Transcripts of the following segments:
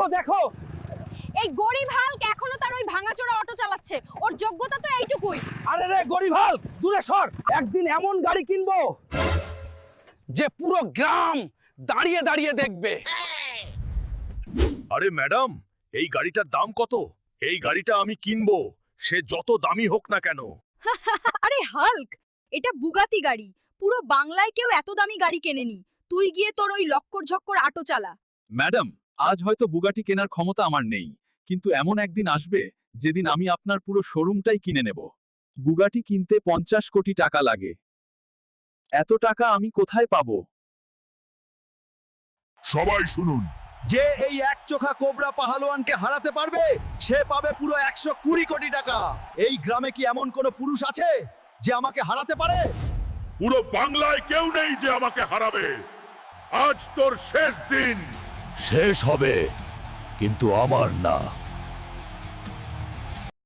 দেখো দেখো। এই গরিব হাল্ক এখনও তার ওই ভাঙাচোরা অটো চালাচ্ছে। ওর যোগ্যতা তো এইটুকুই। আরে রে গরিব হাল দূরে সর। একদিন এমন গাড়ি কিনবো যে পুরো গ্রাম দাঁড়িয়ে দাঁড়িয়ে দেখবে। আরে ম্যাডাম এই গাড়িটার দাম কত? এই গাড়িটা আমি কিনবো সে যত দামি হোক না কেন। আরে হাল্ক এটা বুগাতি গাড়ি। পুরো বাংলায় কেউ এত দামি গাড়ি কেনেনি। তুই গিয়ে তোর ওই লক্কর ঝক্কর আটো চালা। ম্যাডাম আজ হয়তো বুগাটি কেনার ক্ষমতা আমার নেই কিন্তু এমন একদিন আসবে যেদিন আমি আপনার পুরো শোরুমটাই কিনে নেব। বুগাটি কিনতে পঞ্চাশ কোটি টাকা লাগে। এত টাকা আমি কোথায় পাবো? সবাই শুনুন। যে এই এক চোখা কোবরা পাহালোয়ানকে হারাতে পারবে সে পাবে পুরো একশো কুড়ি কোটি টাকা। এই গ্রামে কি এমন কোনো পুরুষ আছে যে আমাকে হারাতে পারে? পুরো বাংলায় কেউ নেই যে আমাকে হারাবে। আজ তোর শেষ দিন। শেষ হবে কিন্তু আমার না।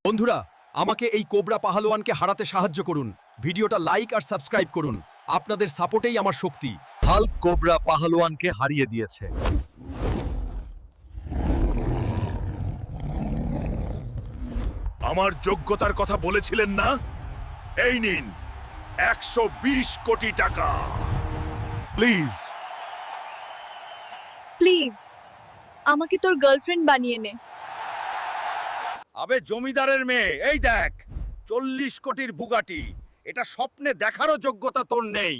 বন্ধুরা আমাকে এই কোবরা পাহালোয়ানকে হারাতে সাহায্য করুন। ভিডিওটা লাইক আর সাবস্ক্রাইব করুন। আপনাদের সাপোর্টেই আমার শক্তি। হাল্ক কোবরা পাহালোয়ানকে হারিয়ে দিয়েছে। আমার যোগ্যতার কথা বলেছিলেন না? এই নিন একশো বিশ কোটি টাকা। প্লিজ প্লিজ আমাকে তোর গার্লফ্রেন্ড বানিয়ে নে। আবে জমিদারের মেয়ে, এই দেখ, চল্লিশ কোটির বুগাটি এটা স্বপ্নে দেখারও যোগ্যতা তোর নেই।